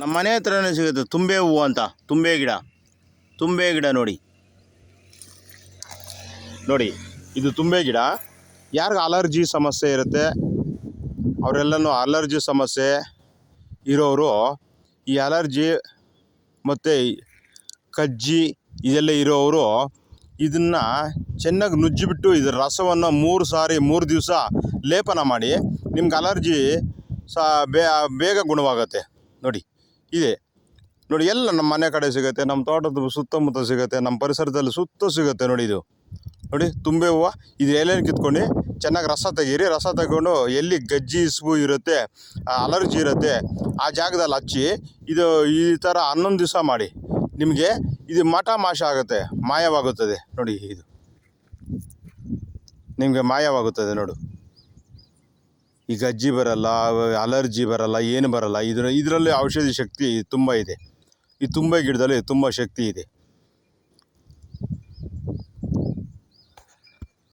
ನಮ್ಮ ಮನೆ ಹತ್ರನೇ ಸಿಗುತ್ತೆ ತುಂಬೆ ಹೂವು ಅಂತ, ತುಂಬೆ ಗಿಡ. ತುಂಬೆ ಗಿಡ ನೋಡಿ. ನೋಡಿ, ಇದು ತುಂಬೆ ಗಿಡ. ಯಾರಿಗೆ ಅಲರ್ಜಿ ಸಮಸ್ಯೆ ಇರುತ್ತೆ? ಅವರೆಲ್ಲನೂ ಅಲರ್ಜಿ ಸಮಸ್ಯೆ ಇರೋರು, ಈ ಅಲರ್ಜಿ ಮತ್ತು ಕಜ್ಜಿ ಇದೆಲ್ಲ ಇರೋರು ಇದನ್ನು ಚೆನ್ನಾಗಿ ನುಜ್ಜಿಬಿಟ್ಟು ಇದರ ರಸವನ್ನು ಮೂರು ಸಾರಿ, ಮೂರು ದಿವಸ ಲೇಪನ ಮಾಡಿ ನಿಮ್ಗೆ ಅಲರ್ಜಿ ಸಹ ಬೇಗ ಗುಣವಾಗುತ್ತೆ. ನೋಡಿ. ಇದೆ. ನೋಡಿ, ಎಲ್ಲ ನಮ್ಮ ಮನೆ ಕಡೆ ಸಿಗುತ್ತೆ, ನಮ್ಮ ತೋಟದ ಸುತ್ತಮುತ್ತ ಸಿಗುತ್ತೆ, ನಮ್ಮ ಪರಿಸರದಲ್ಲಿ ಸುತ್ತ ಸಿಗುತ್ತೆ ನೋಡಿ ಇದು. ನೋಡಿ, ತುಂಬೆ ಹೂವು, ಇದು ಎಲೆನ ಕಿತ್ಕೊಂಡು ಚೆನ್ನಾಗಿ ರಸ ತೆಗೀರಿ ರಸ ತಗೊಂಡು ಎಲ್ಲಿ ಗಜ್ಜಿ, ಇಸ್ಬು ಇರುತ್ತೆ ಅಲರ್ಜಿ ಇರುತ್ತೆ, ಆ ಜಾಗದಲ್ಲಿ ಹಚ್ಚಿ, ಇದು ಈ ಥರ ಹನ್ನೊಂದು ದಿವಸ ಮಾಡಿ. ನಿಮಗೆ ಇದು ಮಠ ಮಾಶ ಆಗುತ್ತೆ, ಮಾಯವಾಗುತ್ತದೆ. ನೋಡಿ ಇದು. ನಿಮಗೆ ಮಾಯವಾಗುತ್ತದೆ ನೋಡು. ಈ ಗಜ್ಜಿ ಬರಲ್ಲ, ಅಲರ್ಜಿ ಬರಲ್ಲ, ಏನು ಬರಲ್ಲ. ಇದರ, ಇದರಲ್ಲಿ ಔಷಧಿ ಶಕ್ತಿ ತುಂಬ ಇದೆ. ಈ ತುಂಬೆ ಗಿಡದಲ್ಲಿ ತುಂಬ ಶಕ್ತಿ ಇದೆ.